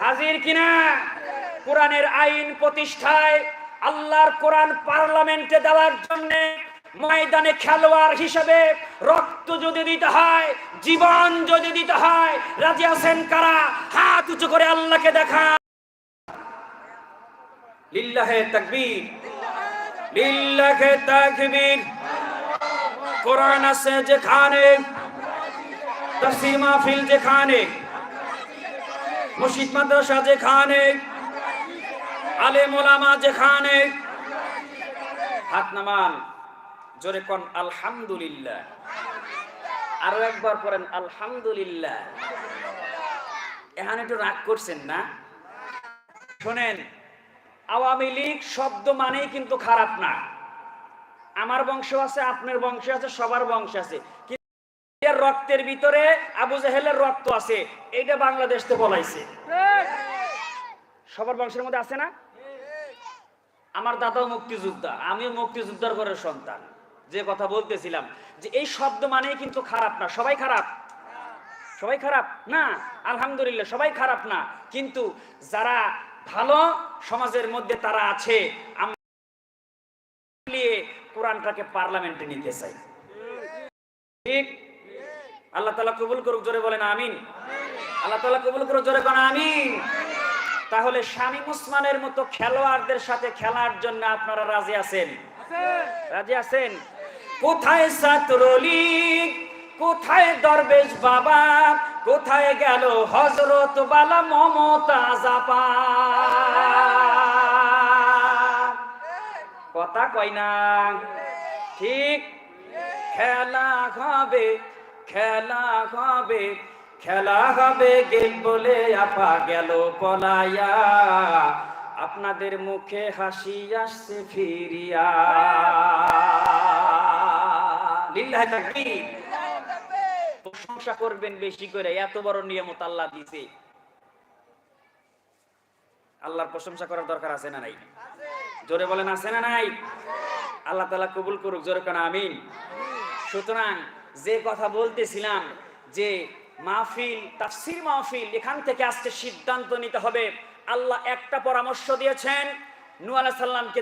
হাজির কিনা? কোরআনের আইন প্রতিষ্ঠায় আল্লাহর কোরআন পার্লামেন্টে দেওয়ার জন্য ময়দানে খেলোয়াড় হিসেবে রক্ত যদি দিতে হয়, জীবন যদি দিতে হয়, রাজি আছেন কারা? হাত উঁচু করে আল্লাহকে দেখা লিল্লাহে তাকবীর। লিল্লাহে তাকবীর। কোরআন আছে যেখানে, তাফসীর ফিল যেখানে। মসজিদ মাদ্রাসা যেখানে আলেম ওলামা যেখানে। হাত নামান, জোরে কোন, আলহামদুলিল্লাহ। আরও একবার পড়েন, আলহামদুলিল্লাহ। এখানে একটু রাগ করছেন না? শোনেন, আওয়ামী লীগ শব্দ মানেই কিন্তু খারাপ না। আমার বংশ আছে, আপনার বংশ আছে, সবার বংশ আছে। এর রক্তের ভিতরে আবু জাহেলের রক্ত আছে। এইটা বাংলাদেশ তো বলাইছে। সবার বংশের মধ্যে আছে না? আমার দাদাও মুক্তিযোদ্ধা, আমিও মুক্তিযোদ্ধার ঘরের সন্তান। যে কথা বলতেছিলাম, যে এই শব্দ মানেই কিন্তু খারাপ না। সবাই খারাপ? সবাই খারাপ? না, আলহামদুলিল্লাহ, সবাই খারাপ না। কিন্তু যারা ভালো সমাজের মধ্যে তারা আছে আমরা কোরআনটাকে পার্লামেন্টে নিতে চাই। ঠিক? আল্লাহ তালা কবুল করুক, জোরে বলেন আমিন। আল্লাহ তালা কবুল করুক, জোরে বলেন আমিন। তাহলে শামীম ওসমানের মতো খেলোয়াড়দের সাথে খেলার জন্য আপনারা রাজি আছেন? রাজি আছেন? কোথায় ছাত্রলীগ? কোথায় দরবেশ বাবা? কোথায় গেল হজরত বালা মমতাজ আপা কথা কয় না। ঠিক? খেলা হবে খেলা হবে খেলা হবে, গেম বলে আপা গেল পলাইয়া। আপনাদের মুখে হাসি আসছে ফিরিয়া। প্রশংসা করবেন বেশি করে, এত বড় নিয়মত আল্লাহ দিছে। আল্লাহর প্রশংসা করার দরকার আছে না নাই? জোরে বলেন, আছে না নাই? আল্লাহ তালা কবুল করুক, জোরে কেন, আমিন। সুতরাং যে কথা বলতেছিলাম যে মাহফিল, তাফসির মাহফিল, এখান থেকে আজকে সিদ্ধান্ত নিতে হবে। আল্লাহ একটা পরামর্শ দিয়েছেন নূ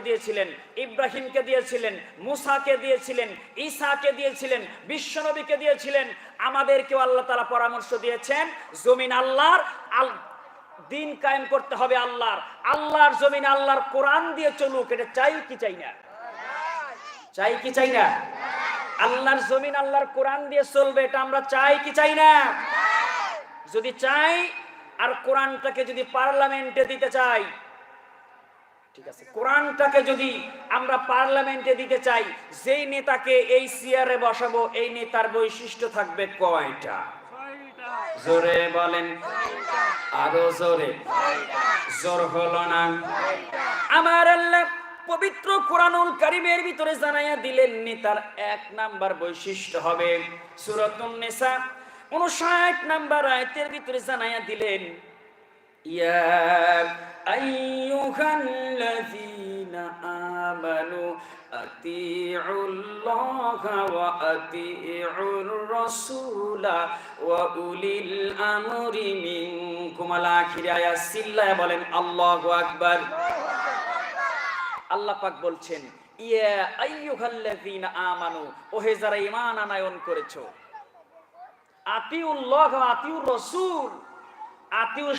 দিয়েছিলেন, ইব্রাহিমকে দিয়েছিলেন, মুসাকে দিয়েছিলেন, ঈসাকে দিয়েছিলেন, বিশ্বনবীকে দিয়েছিলেন। আমাদেরকেও আল্লাহ তাআলা পরামর্শ দিয়েছেন, জমিন আল্লাহর, আল, দিন কায়েম করতে হবে আল্লাহর। আল্লাহর জমিন আল্লাহর কোরআন দিয়ে চলুক, এটা চাই কি চাই না? চাই কি চাই না? আল্লাহর জমিন, আল্লাহর কোরআন দিয়ে চলবে, এটা আমরা চাই কি চাই না? যদি চাই, আর কোরআনটাকে যদি পার্লামেন্টে দিতে চাই, ঠিক আছে, কোরআনটাকে যদি আমরা পার্লামেন্টে দিতে চাই, যেই নেতাকে এই চেয়ারে বসাবো, এই নেতার বৈশিষ্ট্য থাকবে কয়টা? জোরে বলেন। আরও জোরে। জোর হলো না। আমার আল্লাহ পবিত্র কোরআনুল কারিমের ভিতরে জানাইয়া দিলেন নেতার এক নাম্বার বৈশিষ্ট্য হবে সূরাতুন নিসা। 59 নাম্বার আয়াতের ভিতরে জানাইয়া দিলেন, ইয়া আইয়ুহাল্লাযীনা আমানু আতিউল্লাহা ওয়া আতিউর রাসূলা ওয়া উলিল আমরি মিনকুম। আল আখির আয়াত সিল্লায় বলেন আল্লাহু পাক বলছেন আতিউর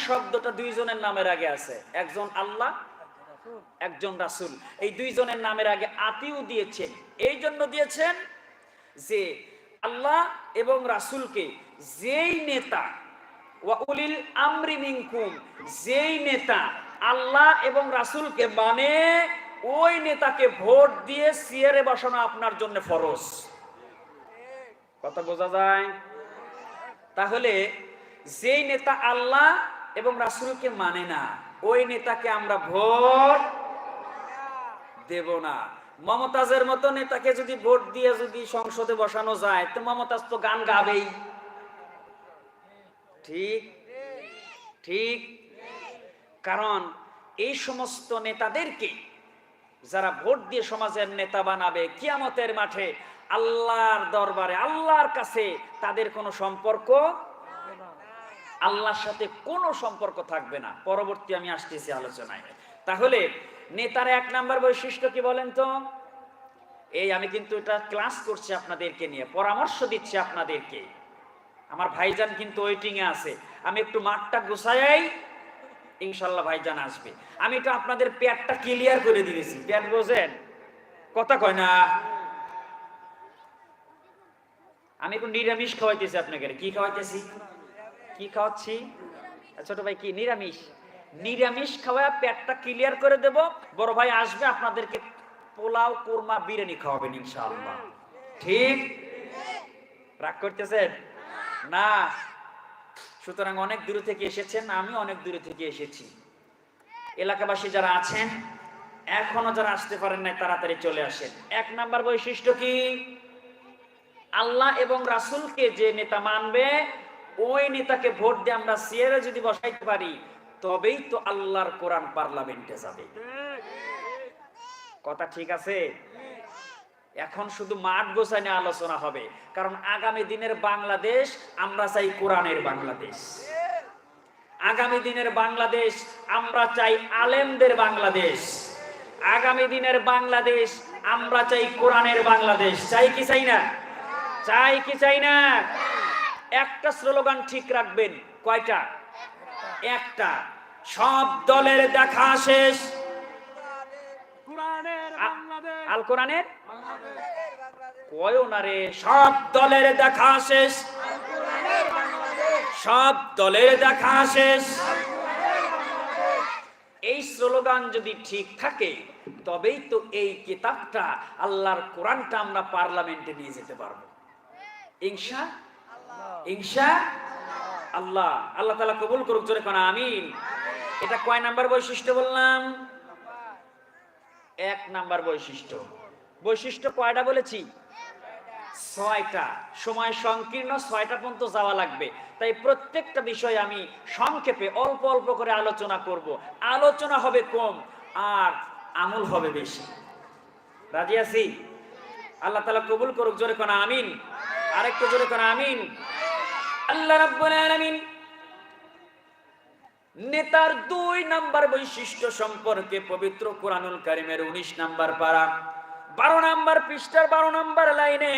নামের আগে আছে এই নামের আগে আতিউ দিয়েছেন। এই জন্য দিয়েছেন যে আল্লাহ এবং রাসূলকে যেই নেতা, ওয়া উলিল আমরি মিনকুম, যেই নেতা আল্লাহ এবং রাসূলকে মানে ওই নেতাকে ভোট দিয়ে সিয়ারে বসানো আপনার জন্য ফরজ। কথা বোঝা যায়? তাহলে যেই নেতা আল্লাহ এবং রাসূলকে মানে না, ওই নেতাকে আমরা ভোট দেব না। মমতাজের মতো নেতাকে যদি ভোট দিয়ে যদি সংসদে বসানো যায়, তো মমতাজ তো গান গাবেই। ঠিক? ঠিক? কারণ এই সমস্ত নেতাদেরকে যারা ভোট দিয়ে সমাজের নেতা বানাবে কিয়ামতের মাঠে, আল্লাহর দরবারে, আল্লাহর কাছে তাদের কোনো সম্পর্ক আল্লাহর সাথে কোনো সম্পর্ক থাকবে না। পরবর্তী আমি আসতেছি আলোচনায়। তাহলে নেতার এক নাম্বার বৈশিষ্ট্য কি বলেন তো? এই আমি কিন্তু এটা ক্লাস করছি আপনাদেরকে নিয়ে, পরামর্শ দিচ্ছি আপনাদেরকে। আমার ভাইজান কিন্তু ওয়েটিং এ আছে। আমি একটু মাঠটা গুছাই ইনশাল্লাহ ভাইজান আসবে। আমি একটু আপনাদের পেটটা ক্লিয়ার করে দিয়েছি পেট বোঝেন? কথা কয় না? আমি একটু নিরামিষ খাওয়াইতেছি আপনাকে। কি খাওয়াইতেছি? কি খাওয়াচ্ছি? ছোট ভাই কি? নিরামিষ। নিরামিষ খাওয়া পেটটা ক্লিয়ার করে দেব। বড় ভাই আসবে, আপনাদেরকে পোলাও, কোরমা, বিরিয়ানি খাওয়াবেন ইনশাআল্লাহ। ঠিক? রাগ করতেছেন? না? সুতরাং অনেক দূর থেকে এসেছেন আমি অনেক দূরে থেকে এসেছি। এলাকাবাসী যারা আছেন এখনও যারা আসতে পারেন নাই তাড়াতাড়ি চলে আসেন। এক নাম্বার বৈশিষ্ট্য কি? আল্লাহ এবং রাসূলকে যে নেতা মানবে ওই নেতাকে ভোট দিয়ে আমরা সিয়ারে যদি বসাইতে পারি তবেই তো আল্লাহর কোরআন পার্লামেন্টে যাবে। কথা ঠিক আছে? এখন শুধু মাঠ গোছায় নিয়ে আলোচনা হবে। কারণ আগামী দিনের বাংলাদেশ আমরা চাই কোরআনের বাংলাদেশ। আগামী দিনের বাংলাদেশ আমরা চাই আলেমদের বাংলাদেশ। আগামী দিনের বাংলাদেশ আমরা চাই কোরআনের বাংলাদেশ। চাই কি চাই না? চাই কি চাই না? একটা স্লোগান ঠিক রাখবেন কয়টা? একটা। সব দলের দেখা শেষ। কোরআনের বাংলাদেশ। আল কোরআনের? কয় না রে। সব দলের দেখা শেষ। সব দলের দেখা শেষ। এই স্লোগান যদি ঠিক থাকে, তবেই তো এই কিতাবটা, আল্লাহর কোরআনটা আমরা পার্লামেন্টে নিয়ে যেতে পারব। ইনশা? ইনশা? আল্লাহ। আল্লাহ তালা কবুল করুক, জোরে কোন, আমিন। এটা কয় নাম্বার বৈশিষ্ট্য বললাম? এক নাম্বার বৈশিষ্ট্য। বৈশিষ্ট্য কয়টা বলেছি? ছয়টা। সময় সংকীর্ণ ছয়টা পর্যন্ত যাওয়া লাগবে। তাই প্রত্যেকটা বিষয় আমি সংক্ষেপে অল্প অল্প করে আলোচনা করব। আলোচনা হবে কম, আর আমল হবে বেশি। রাজি আছি? আল্লাহ তালা কবুল করুক, জোরে কোন আমিন। আরেকটু জোরে কোন আমিন। আল্লাহ রাব্বুল নেতার দুই নাম্বার বৈশিষ্ট্য সম্পর্কে পবিত্র কোরআনুল কারিমের উনিশ নাম্বার পারা। বারো নাম্বার পৃষ্ঠার বারো নাম্বার লাইনের